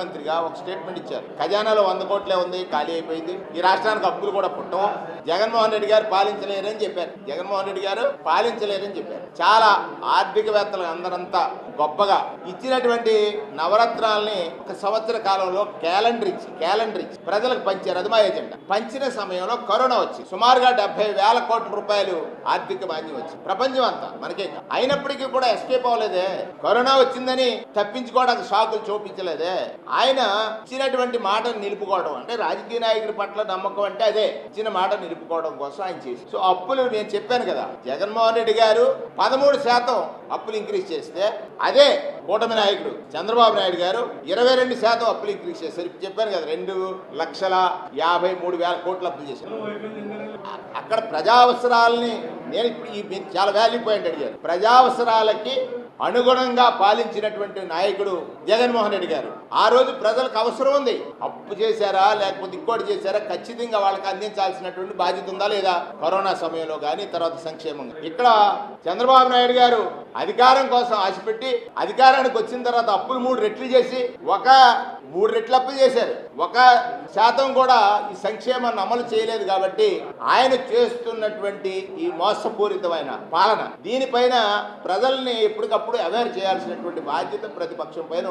మంత్రిగా ఒక స్టేట్మెంట్ ఇచ్చారు. ఖజానాలో వంద కోట్లే ఉంది ఖాళీ అయిపోయింది. ఈ రాష్ట్రానికి అప్పులు కూడా పుట్టం జగన్మోహన్ రెడ్డి గారు పాలించలేరని చెప్పారు. జగన్మోహన్ రెడ్డి గారు పాలించలేరని చెప్పారు. చాలా ఆర్థికవేత్తలు అందరంతా గొప్పగా ఇచ్చినటువంటి నవరత్నాలని ఒక సంవత్సర కాలంలో క్యాలెండర్ ఇచ్చి క్యాలెండర్ ఇచ్చి ప్రజలకు పంచారు. అది మా ఎజెండా. పంచిన సమయంలో కరోనా వచ్చి సుమారుగా డెబ్బై వేల కోట్ల రూపాయలు ఆర్థిక మాంద్యం వచ్చి ప్రపంచం అంతా మనకే అయినప్పటికీ కూడా ఎస్కేప్ అవ్వలేదే. కరోనా వచ్చిందని తప్పించుకోవడానికి షాకులు చూపించలేదే. ఆయన ఇచ్చినటువంటి మాటను నిలుపుకోవడం అంటే రాజకీయ నాయకుడి పట్ల నమ్మకం అంటే అదే. ఇచ్చిన మాట నిలుపుకోవడం కోసం ఆయన చేసి సో అప్పులు నేను చెప్పాను కదా. జగన్మోహన్ రెడ్డి గారు పదమూడు శాతం అప్పులు ఇంక్రీజ్ చేస్తే అదే కూటమి నాయకుడు చంద్రబాబు నాయుడు గారు ఇరవై రెండు శాతం అప్పులు ఇంక్రీజ్ చేశారు. చెప్పాను కదా రెండు లక్షల యాభై మూడు వేల కోట్లు అప్పులు చేశారు. అక్కడ ప్రజా అవసరాలని నేను ఇప్పుడు ఈ మీరు చాలా వాల్యూ పాయింట్ అడిగారు. ప్రజా అవసరాలకి అనుగుణంగా పాలించినటువంటి నాయకుడు జగన్మోహన్ రెడ్డి గారు. ఆ రోజు ప్రజలకు అవసరం ఉంది. అప్పు చేశారా లేకపోతే ఇంకోటి చేశారా ఖచ్చితంగా వాళ్ళకి అందించాల్సినటువంటి బాధ్యత ఉందా లేదా? కరోనా సమయంలో కానీ తర్వాత సంక్షేమంగా. ఇక్కడ చంద్రబాబు నాయుడు గారు అధికారం కోసం ఆశపెట్టి అధికారానికి వచ్చిన తర్వాత అప్పులు మూడు రెట్లు చేసి ఒక మూడు రెట్లు అప్పులు చేశారు. ఒక శాతం కూడా ఈ సంక్షేమాన్ని అమలు చేయలేదు కాబట్టి ఆయన చేస్తున్నటువంటి ఈ మోసపూరితమైన పాలన దీనిపైన ప్రజల్ని ఎప్పటికప్పుడు అవేర్ చేయాల్సినటువంటి బాధ్యత ప్రతిపక్షం పైన